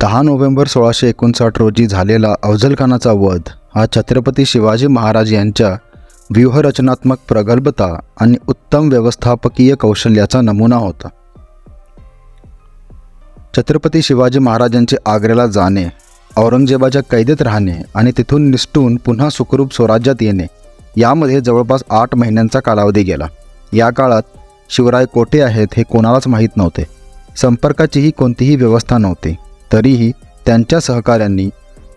दहा नोव्हेंबर सोळाशे एकोणसाठ रोजी झालेला अफजलखानाचा वध हा छत्रपती शिवाजी महाराज यांच्या व्यूहरचनात्मक प्रगल्भता आणि उत्तम व्यवस्थापकीय कौशल्याचा नमुना होता. छत्रपती शिवाजी महाराजांचे आग्र्याला जाणे औरंगजेबाच्या कैदेत राहणे आणि तिथून निसटून पुन्हा सुखरूप स्वराज्यात येणे यामध्ये जवळपास आठ महिन्यांचा कालावधी गेला. या काळात शिवराय कोठे आहेत हे कोणालाच माहीत नव्हते. संपर्काचीही कोणतीही व्यवस्था नव्हती. तरीही त्यांच्या सहकाऱ्यांनी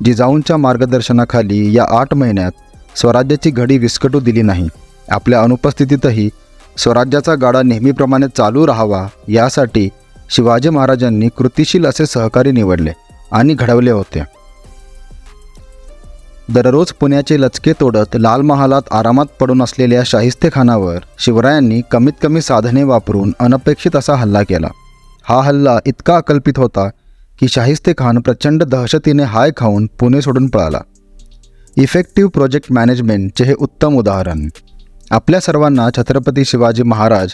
जिजाऊंच्या मार्गदर्शनाखाली या आठ महिन्यात स्वराज्याची घडी विस्कटू दिली नाही. आपल्या अनुपस्थितीतही स्वराज्याचा गाडा नेहमीप्रमाणे चालू राहावा यासाठी शिवाजी महाराजांनी कृतिशील असे सहकारी निवडले आणि घडवले होते. दररोज पुण्याचे लचके तोडत लाल महालात आरामात पडून असलेल्या शाहिस्तेखानावर शिवरायांनी कमीत कमी साधने वापरून अनपेक्षित असा हल्ला केला. हा हल्ला इतका अकल्पित होता की शाहिस्ते खान प्रचंड दहशतीने हाय खाऊन पुणे सोडून पळाला. इफेक्टिव्ह प्रोजेक्ट मॅनेजमेंटचे हे उत्तम उदाहरण. आपल्या सर्वांना छत्रपती शिवाजी महाराज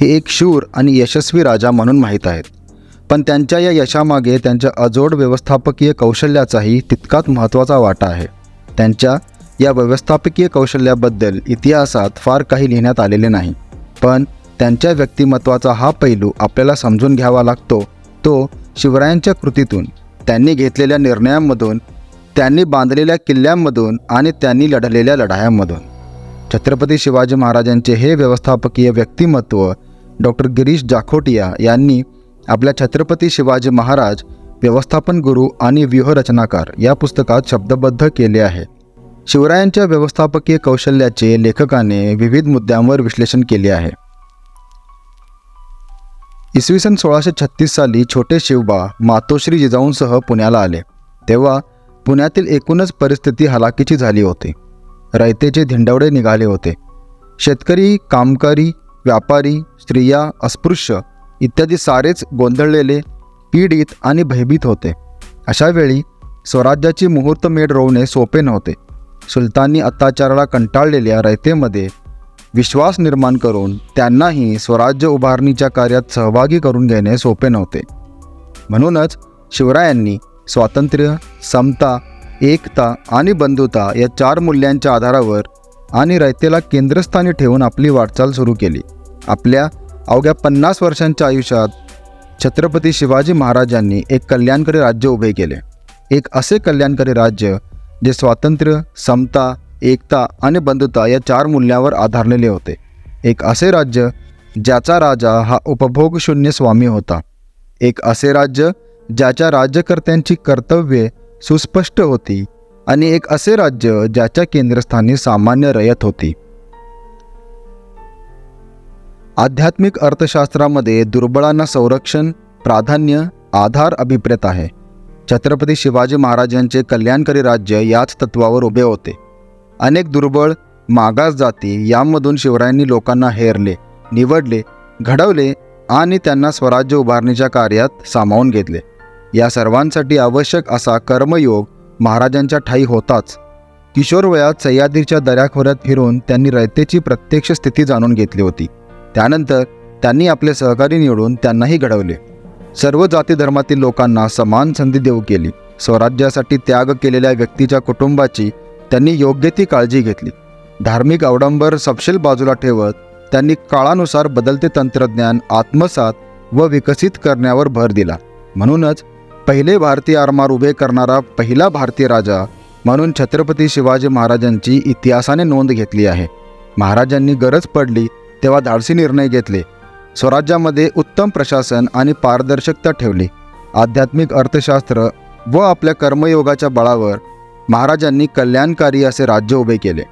हे एक शूर आणि यशस्वी राजा म्हणून माहीत आहेत. पण त्यांच्या या यशामागे त्यांच्या अजोड व्यवस्थापकीय कौशल्याचाही तितकाच महत्त्वाचा वाटा आहे. त्यांच्या या व्यवस्थापकीय कौशल्याबद्दल इतिहासात फार काही लिहिण्यात आलेले नाही. पण त्यांच्या व्यक्तिमत्वाचा हा पैलू आपल्याला समजून घ्यावा लागतो. तो शिवरायांच्या कृतीतून त्यांनी घेतलेल्या निर्णयांमधून त्यांनी बांधलेल्या किल्ल्यांमधून आणि त्यांनी लढलेल्या लढायांमधून. छत्रपती शिवाजी महाराजांचे हे व्यवस्थापकीय व्यक्तिमत्व डॉक्टर गिरीश जाखोटिया यांनी आपल्या छत्रपती शिवाजी महाराज व्यवस्थापन गुरु आणि व्यूहरचनाकार या पुस्तकात शब्दबद्ध केले आहे. शिवरायांच्या व्यवस्थापकीय कौशल्याचे लेखकाने विविध मुद्द्यांवर विश्लेषण केले आहे. इसवी सन सोळाशे छत्तीस साली छोटे शिवबा मातोश्री जिजाऊंसह पुण्याला आले. तेव्हा पुण्यातील एकूणच परिस्थिती हलाखीची झाली होती. रयतेचे धिंडवडे निघाले होते. शेतकरी कामकरी व्यापारी स्त्रिया अस्पृश्य इत्यादी सारेच गोंधळलेले पीडित आणि भयभीत होते. अशावेळी स्वराज्याची मुहूर्तमेढ रोवणे सोपे नव्हते. सुलतानी अत्याचाराला कंटाळलेल्या रयतेमध्ये विश्वास निर्माण करून त्यांनाही स्वराज्य उभारणीच्या कार्यात सहभागी करून घेणे सोपे नव्हते. म्हणूनच शिवरायांनी स्वातंत्र्य समता एकता आणि बंधुता या चार मूल्यांच्या आधारावर आणि रयतेला केंद्रस्थानी ठेवून आपली वाटचाल सुरू केली. आपल्या अवघ्या पन्नास वर्षांच्या आयुष्यात छत्रपती शिवाजी महाराजांनी एक कल्याणकारी राज्य उभे केले. एक असे कल्याणकारी राज्य जे स्वातंत्र्य समता एकता आणि बंधुता या चार मूल्यावर आधारलेले होते. एक असे राज्य ज्याचा राजा हा उपभोगशून्य स्वामी होता. एक असे राज्य ज्याच्या राज्यकर्त्यांची कर्तव्ये सुस्पष्ट होती आणि एक असे राज्य ज्याच्या केंद्रस्थानी सामान्य रयत होती. आध्यात्मिक अर्थशास्त्रामध्ये दुर्बळांना संरक्षण प्राधान्य आधार अभिप्रेत आहे. छत्रपती शिवाजी महाराजांचे कल्याणकारी राज्य याच तत्वावर उभे होते. अनेक दुर्बळ मागास जाती यामधून शिवरायांनी लोकांना हेरले निवडले घडवले आणि त्यांना स्वराज्य उभारणीच्या कार्यात सामावून घेतले. या सर्वांसाठी आवश्यक असा कर्मयोग महाराजांच्या ठाई होताच. किशोरवयात सह्याद्रीच्या दऱ्याखोऱ्यात फिरून त्यांनी रयतेची प्रत्यक्ष स्थिती जाणून घेतली होती. त्यानंतर त्यांनी आपले सहकारी निवडून त्यांनाही घडवले. सर्व जाती धर्मातील लोकांना समान संधी देऊ केली. स्वराज्यासाठी त्याग केलेल्या व्यक्तीच्या कुटुंबाची त्यांनी योग्य ती काळजी घेतली. धार्मिक अवडंबर सपशील बाजूला ठेवत त्यांनी काळानुसार बदलते तंत्रज्ञान आत्मसात व विकसित करण्यावर भर दिला. म्हणूनच पहिले भारतीय आरमार उभे करणारा पहिला भारतीय राजा म्हणून छत्रपती शिवाजी महाराजांची इतिहासाने नोंद घेतली आहे. महाराजांनी गरज पडली तेव्हा धाडसी निर्णय घेतले. स्वराज्यामध्ये उत्तम प्रशासन आणि पारदर्शकता ठेवली. आध्यात्मिक अर्थशास्त्र व आपल्या कर्मयोगाच्या बळावर महाराजांनी कल्याणकारी असे राज्य उभे केले.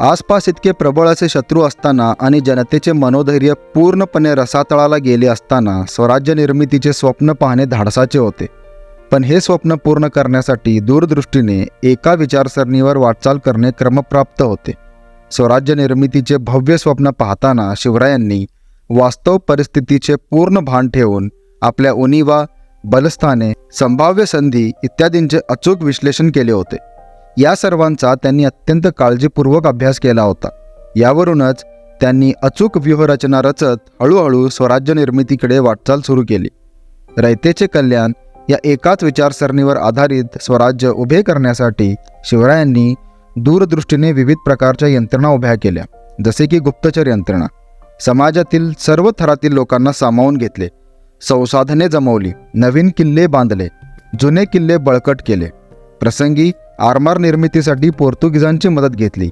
आसपास इतके प्रबळ असे शत्रू असताना आणि जनतेचे मनोधैर्य पूर्णपणे रसातळाला गेले असताना स्वराज्य निर्मितीचे स्वप्न पाहणे धाडसाचे होते. पण हे स्वप्न पूर्ण करण्यासाठी दूरदृष्टीने एका विचारसरणीवर वाटचाल करणे क्रमप्राप्त होते. स्वराज्य निर्मितीचे भव्य स्वप्न पाहताना शिवरायांनी वास्तव परिस्थितीचे पूर्ण भान ठेवून आपल्या उनिवा बलस्थाने संभाव्य संधी इत्यादींचे अचूक विश्लेषण केले होते. या सर्वांचा त्यांनी अत्यंत काळजीपूर्वक अभ्यास केला होता. यावरूनच त्यांनी अचूक व्यूहरचना रचत हळूहळू स्वराज्य निर्मितीकडे वाटचाल सुरू केली. रयतेचे कल्याण या एकाच विचारसरणीवर आधारित स्वराज्य उभे करण्यासाठी शिवरायांनी दूरदृष्टीने विविध प्रकारच्या यंत्रणा उभ्या केल्या जसे की गुप्तचर यंत्रणा. समाजातील सर्व थरातील लोकांना सामावून घेतले. संसाधने जमवली नवीन किल्ले बांधले जुने किल्ले बळकट केले. प्रसंगी आरमार निर्मितीसाठी पोर्तुगीजांची मदत घेतली.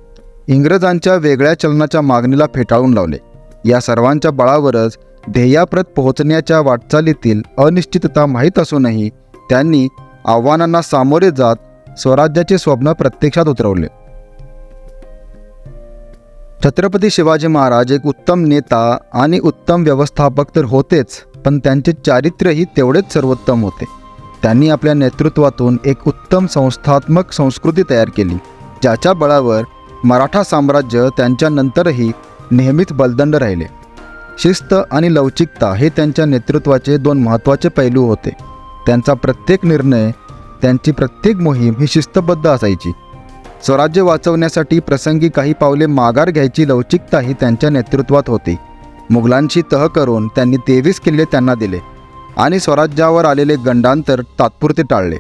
इंग्रजांच्या वेगळ्या चलनाच्या मागणीला फेटाळून लावले. या सर्वांच्या बळावरच ध्येयाप्रत पोहोचण्याच्या वाटचालीतील अनिश्चितता माहीत असूनही त्यांनी आव्हानांना सामोरे जात स्वराज्याचे स्वप्न प्रत्यक्षात उतरवले. छत्रपती शिवाजी महाराज एक उत्तम नेता आणि उत्तम व्यवस्थापक तर होतेच. पण त्यांचे चारित्र्यही तेवढेच सर्वोत्तम होते. त्यांनी आपल्या नेतृत्वातून एक उत्तम संस्थात्मक संस्कृती तयार केली ज्याच्या बळावर मराठा साम्राज्य त्यांच्यानंतरही नेहमीच बलदंड राहिले. शिस्त आणि लवचिकता हे त्यांच्या नेतृत्वाचे दोन महत्त्वाचे पैलू होते. त्यांचा प्रत्येक निर्णय त्यांची प्रत्येक मोहीम ही शिस्तबद्ध असायची. स्वराज्य वाचवण्यासाठी प्रसंगी काही पावले माघार घ्यायची लवचिकताही त्यांच्या नेतृत्वात होती. मुघलांशी तह करून त्यांनी तेवीस किल्ले त्यांना दिले आणि स्वराज्यावर आलेले गंडांतर तात्पुरते टाळले.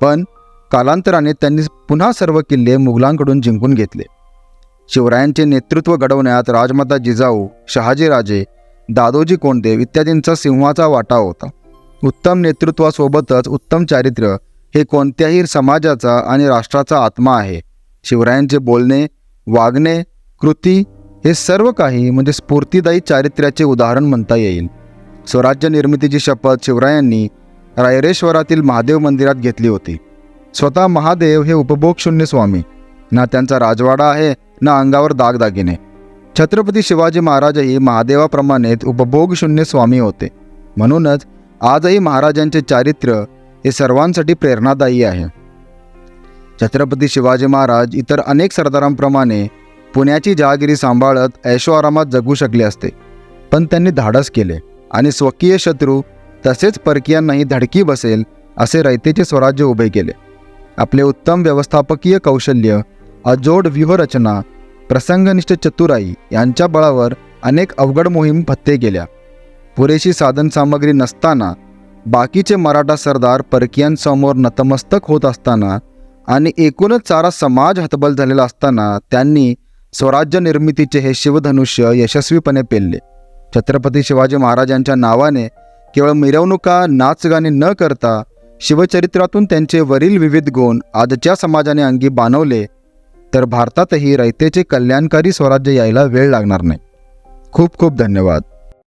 पण कालांतराने त्यांनी पुन्हा सर्व किल्ले मुघलांकडून जिंकून घेतले. शिवरायांचे नेतृत्व घडवण्यात राजमाता जिजाऊ शहाजीराजे दादोजी कोंडदेव इत्यादींचा सिंहाचा वाटा होता. उत्तम नेतृत्वासोबतच उत्तम चारित्र्य हे कोणत्याही समाजाचा आणि राष्ट्राचा आत्मा आहे. शिवरायांचे बोलणे वागणे कृती हे सर्व काही म्हणजे स्फूर्तिदायी चारित्र्याचे उदाहरण म्हणता येईल. स्वराज्य निर्मितीची शपथ शिवरायांनी रायरेश्वरातील महादेव मंदिरात घेतली होती. स्वतः महादेव हे उपभोगशून्य स्वामी. ना त्यांचा राजवाडा आहे ना अंगावर दागदागिने. छत्रपती शिवाजी महाराजही महादेवाप्रमाणेच उपभोगशून्य स्वामी होते. म्हणूनच आजही महाराजांचे चारित्र्य हे सर्वांसाठी प्रेरणादायी आहे. छत्रपती शिवाजी महाराज इतर अनेक सरदारांप्रमाणे पुण्याची जहागिरी सांभाळत ऐशोआरामात जगू शकले असते. पण त्यांनी धाडस केले आणि स्वकीय शत्रू तसेच परकीयांनाही धडकी बसेल असे रयतेचे स्वराज्य उभे केले. आपले उत्तम व्यवस्थापकीय कौशल्य अजोड व्यूहरचना प्रसंगनिष्ठ चतुराई यांच्या बळावर अनेक अवघड मोहीम फत्ते केल्या पुरेशी साधनसामग्री नसताना बाकीचे मराठा सरदार परकीयांसमोर नतमस्तक होत असताना आणि एकूणच सारा समाज हतबल झालेला असताना त्यांनी स्वराज्य निर्मितीचे हे शिवधनुष्य यशस्वीपणे पेलले. छत्रपती शिवाजी महाराजांच्या नावाने केवळ मिरवणुका नाचगाणे न करता शिवचरित्रातून त्यांचे वरील विविध गुण आजच्या समाजाने अंगी बाणवले तर भारतातही रयतेचे कल्याणकारी स्वराज्य यायला वेळ लागणार नाही. खूप खूप धन्यवाद.